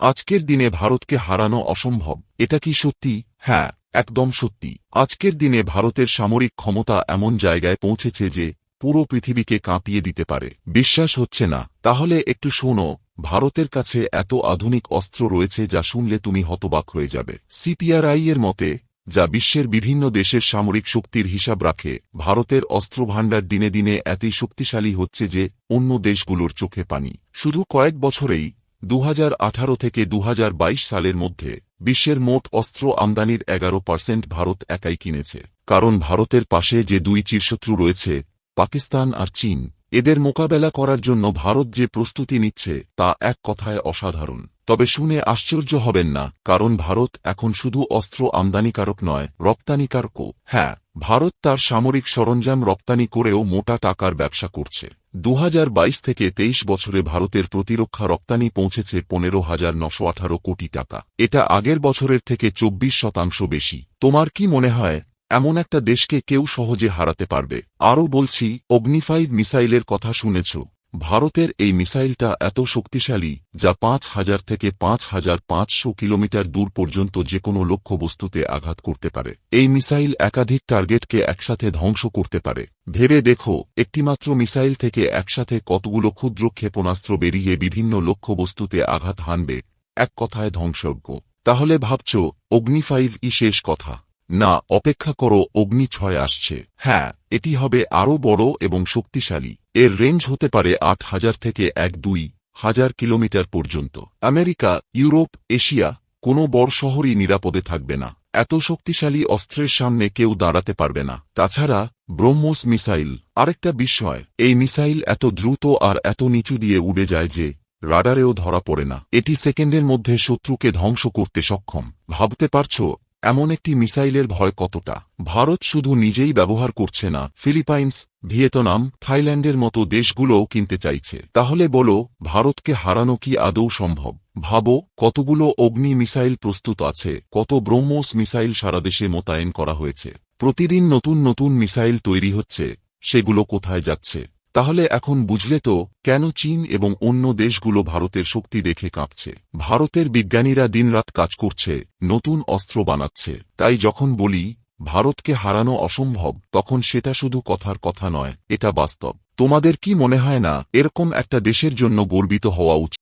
আজকের দিনে ভারতকে হারানো অসম্ভব। এটা কি সত্যি? হ্যাঁ একদম সত্যি। আজকের দিনে ভারতের সামরিক ক্ষমতা এমন জায়গায় পৌঁছেছে যে পুরো পৃথিবীকে কাঁপিয়ে দিতে পারে। বিশ্বাস হচ্ছে না। তাহলে একটু শোনো, ভারতের কাছে এত আধুনিক অস্ত্র রয়েছে যা শুনলে তুমি হতবাক হয়ে যাবে। সিপিআরআই এর মতে, যা বিশ্বের বিভিন্ন দেশের সামরিক শক্তির হিসাব রাখে, ভারতের অস্ত্রভাণ্ডার দিনে দিনে এতই শক্তিশালী হচ্ছে যে অন্য দেশগুলোর চোখে পানি। শুধু কয়েক বছরেই দু হাজার আঠারো থেকে দুহাজার বাইশ সালের মধ্যে বিশ্বের মোট অস্ত্র আমদানির এগারো পার্সেন্ট ভারত একাই কিনেছে। কারণ ভারতের পাশে যে দুই চিরশত্রু রয়েছে, পাকিস্তান আর চীন, এদের মোকাবেলা করার জন্য ভারত যে প্রস্তুতি নিচ্ছে তা এক কথায় অসাধারণ। তবে শুনে আশ্চর্য হবেন না, কারণ ভারত এখন শুধু অস্ত্র আমদানিকারক নয়, রপ্তানিকারকও। হ্যাঁ ভারত তার সামরিক সরঞ্জাম রপ্তানি করেও মোটা টাকার ব্যবসা করছে। দু হাজার বাইশ থেকে তেইশ বছরে ভারতের প্রতিরক্ষা রপ্তানি পৌঁছেছে পনেরো হাজার নশো আঠারো কোটি টাকা। এটা আগের বছরের থেকে চব্বিশ শতাংশ বেশি। তোমার কি মনে হয়, এমন একটা দেশকে কেউ সহজে হারাতে পারবে? আরও বলছি অগ্নিফাইড মিসাইলের কথা শুনেছ। ভারতের এই মিসাইলটা এত শক্তিশালী, যা পাঁচ হাজার থেকে পাঁচ হাজার পাঁচশো কিলোমিটার দূর পর্যন্ত যে কোনো লক্ষ্যবস্তুতে আঘাত করতে পারে। এই মিসাইল একাধিক টার্গেটকে একসাথে ধ্বংস করতে পারে। ভেবে দেখো, একটিমাত্র মিসাইল থেকে একসাথে কতগুলো ক্ষুদ্র ক্ষেপণাস্ত্র বেরিয়ে বিভিন্ন লক্ষ্যবস্তুতে আঘাত হানবে, এক কথায় ধ্বংসজ্ঞ তাহলে ভাবছ অগ্নিফাইভ ই শেষ কথা। না, অপেক্ষা করো, অগ্নি ছয় আসছে। হ্যাঁ এটি হবে আরও বড় এবং শক্তিশালী। এর রেঞ্জ হতে পারে আট হাজার থেকে এক দুই হাজার কিলোমিটার পর্যন্ত। আমেরিকা, ইউরোপ, এশিয়া কোনো বড় শহরই নিরাপদে থাকবে না। এত শক্তিশালী অস্ত্রের সামনে কেউ দাঁড়াতে পারবে না। তাছাড়া, ব্রহ্মোস মিসাইল। আরেকটা বিষয়, এই মিসাইল এত দ্রুত আর এত নিচু দিয়ে উড়ে যায় যে রাডারেও ধরা পড়ে না। এটি সেকেন্ডের মধ্যে শত্রুকে ধ্বংস করতে সক্ষম। ভাবতে পারছ এমন একটি মিসাইলের ভয় কতটা? ভারত শুধু নিজেই ব্যবহার করছে না, ফিলিপাইন্স, ভিয়েতনাম, থাইল্যান্ডের মতো দেশগুলোও কিনতে চাইছে। তাহলে বলো, ভারতকে হারানো কি আদৌ সম্ভব? ভাবো, কতগুলো অগ্নি মিসাইল প্রস্তুত আছে, কত ব্রহ্মোস মিসাইল সারা দেশে মোতায়েন করা হয়েছে। প্রতিদিন নতুন নতুন মিসাইল তৈরি হচ্ছে, সেগুলো কোথায় যাচ্ছে? তাহলে এখন বুঝলে তো, কেন চীন এবং অন্য দেশগুলো ভারতের শক্তি দেখে কাঁপছে। ভারতের বিজ্ঞানীরা দিনরাত কাজ করছে, নতুন অস্ত্র বানাচ্ছে। তাই যখন বলি, ভারতকে হারানো অসম্ভব, তখন সেটা শুধু কথার কথা নয়, এটা বাস্তব। তোমাদের কি মনে হয় না, এরকম একটা দেশের জন্য গর্বিত হওয়া উচিত?